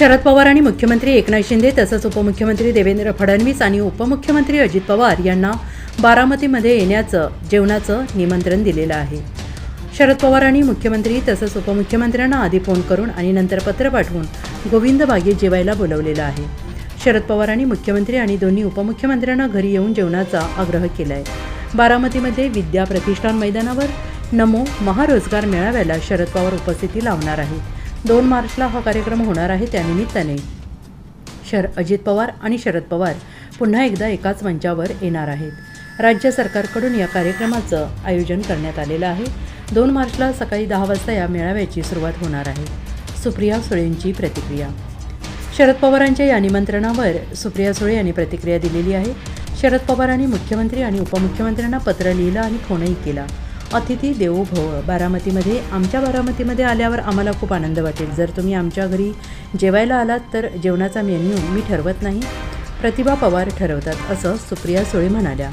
शरद पवार आणि मुख्यमंत्री एकनाथ शिंदे तसंच उपमुख्यमंत्री देवेंद्र फडणवीस आणि उपमुख्यमंत्री अजित पवार यांना बारामतीमध्ये येण्याचं जेवणाचं निमंत्रण दिलेलं आहे. शरद पवार आणि मुख्यमंत्री तसंच उपमुख्यमंत्र्यांना आधी फोन करून आणि नंतर पत्र पाठवून गोविंद बागे जेवायला बोलवलेलं आहे. शरद पवार आणि मुख्यमंत्री आणि दोन्ही उपमुख्यमंत्र्यांना घरी येऊन जेवणाचा आग्रह केला आहे बारामतीमध्ये विद्या प्रतिष्ठान मैदानावर नमो महारोजगार मेळाव्याला शरद पवार उपस्थिती लावणार आहेत. दोन मार्चला हा कार्यक्रम होणार आहे त्यानिमित्ताने. शर अजित पवार आणि शरद पवार पुन्हा एकदा एकाच मंचावर येणार आहेत. राज्य सरकारकडून या कार्यक्रमाचं आयोजन करण्यात आलेलं आहे. दोन मार्चला सकाळी दहा वाजता या मेळाव्याची सुरुवात होणार आहे. सुप्रिया सुळेंची प्रतिक्रिया. शरद पवारांच्या या निमंत्रणावर सुप्रिया सुळे यांनी प्रतिक्रिया दिलेली आहे. शरद पवारांनी मुख्यमंत्री आणि उपमुख्यमंत्र्यांना पत्र लिहिलं आणि फोनही केला. अतिथी देवो भव बारामतीमध्ये. आमच्या बारामतीमध्ये आल्यावर आम्हाला खूप आनंद वाटेल. जर तुम्ही आमच्या घरी जेवायला आलात तर जेवणाचा मेन्यू मी ठरवत नाही. प्रतिभा पवार ठरवतात असं सुप्रिया सुळे म्हणाल्या.